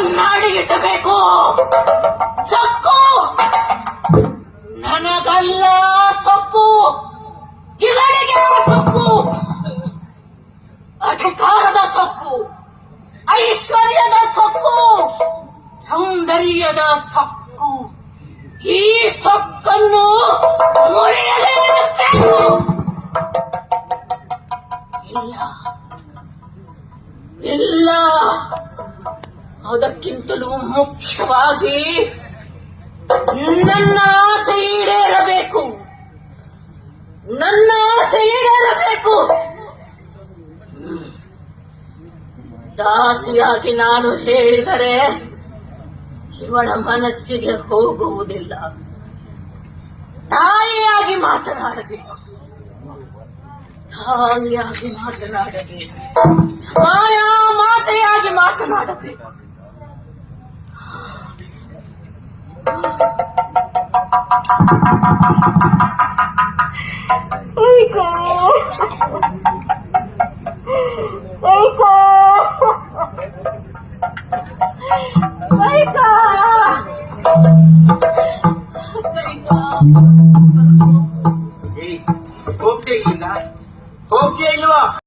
ಸೊಕ್ಕನ್ನಾಡಿಸಬೇಕು ಸಕ್ಕು. ನನಗಲ್ಲ ಸೊಕ್ಕು. ಇವರಿಗೆ ಸೊಕ್ಕು. ಅಧಿಕಾರದ ಸೊಕ್ಕು. ಐಶ್ವರ್ಯದ ಸೊಕ್ಕು. ಸೌಂದರ್ಯದ ಸೊಕ್ಕು. ಈ ಸೊಕ್ಕನ್ನು ಮುರಿಯಲೇಬೇಕು ಇಲ್ಲ. ಇಲ್ಲ. ಅದಕ್ಕಿಂತಲೂ ಮುಖ್ಯವಾಗಿ ನನ್ನ ಆಸೆ ಈಡೇರಬೇಕು. ನನ್ನ ಆಸೆ ಈಡೇರಬೇಕು. ದಾಸಿಯಾಗಿ ನಾನು ಹೇಳಿದರೆ ಇವಳ ಮನಸ್ಸಿಗೆ ಹೋಗುವುದಿಲ್ಲ. ತಾಯಿಯಾಗಿ ಮಾತನಾಡಬೇಕು. ತಾಯಿಯಾಗಿ ಮಾತನಾಡಬೇಕು. ಮಾಯಾ ಮಾತೆಯಾಗಿ ಮಾತನಾಡಬೇಕು. Rico! Rico! Rico! Rico! Okay, Ina. Okay, Ina.